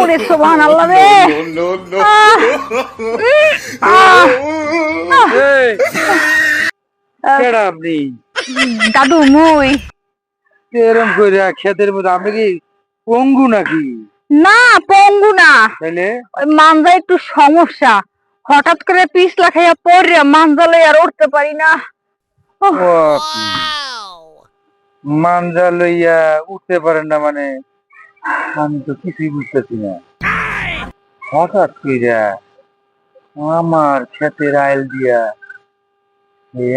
ওরে সোহান আল্লাহ রে কেডা আপনি? দাদু মুই। এরম করে ক্ষেতের মধ্যে আপনি কি পঙ্গু নাকি? না পঙ্গু না। ওই মানজা একটু সমস্যা। হঠাৎ করে পিছলা খাইয়া পড়ে মানজালে আর উঠতে পারি না। মানজা লইয়া উঠতে পারেন না মানে আমি তো কিছুই বুঝতেছি না। হঠাৎ কইরা আমার ক্ষেতের আইল দিয়া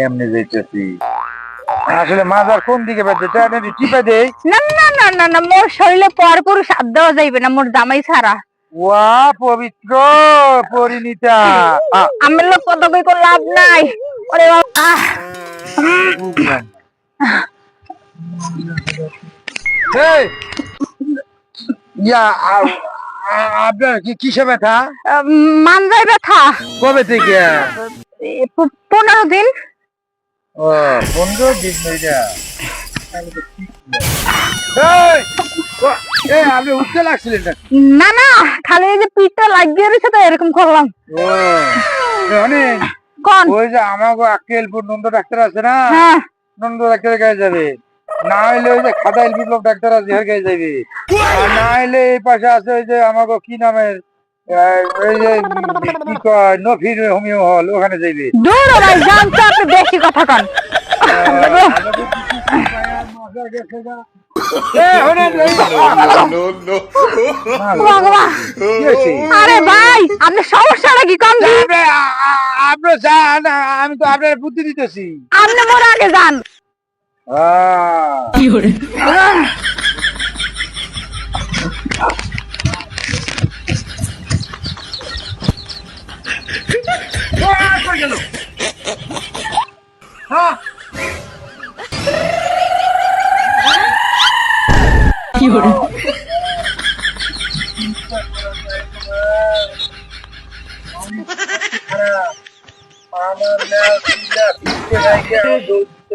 এমনি যাইতেছি। আসলে মাজার কোন দিকে বেঁধে টানে টিপে দেই। না না না না না মোর শরীরে পর পর সাথ দেওয়া যাইবে না মোর জামাই ছাড়া। ওয়া পবিত্র পরিণীতা। আ, আমার লোক কত কই লাভ নাই। ওরে বাবা। আহ, বুঝলাম। এই, ইয়া আ- আ- আপনার কি কিসে ব্যথা? মানজায় ব্যথা। কবে থেকে? পনেরো দিন। ও পনেরো দিন এটা আপনি উঠতে লাগছিলেন না না খালি এই যে পিঠটা লাগিয়ে রয়েছে তো এরকম করলাম। ও অনেক। কোন? ওই যে আমাগো আক্কেলপুর নন্দ ডাক্তার আছে না? হ্যাঁ। নন্দ ডাক্তার কাছে যাবে। না হইলে ওই যে খাদাইল বিপ্লব ডাক্তার আছে হের কাছে যাবে। আর না হইলে এই পাশে আছে ওই যে আমাকে কি নামের ওই যে কি কয় নফির হোমিও হল ওখানে যাইবে। দূর ভাই জানতে আপনি বেশি কথা কন এ, শোনেন, এই- বাবা, কি হয়েছে? আরে ভাই আপনি সমস্যাটা কি কম আপনি যান আমি তো আপনার বুদ্ধি দিতেছি। আপনি মোর আগে যান। আহ, পিছলে লাগে দৌড়তে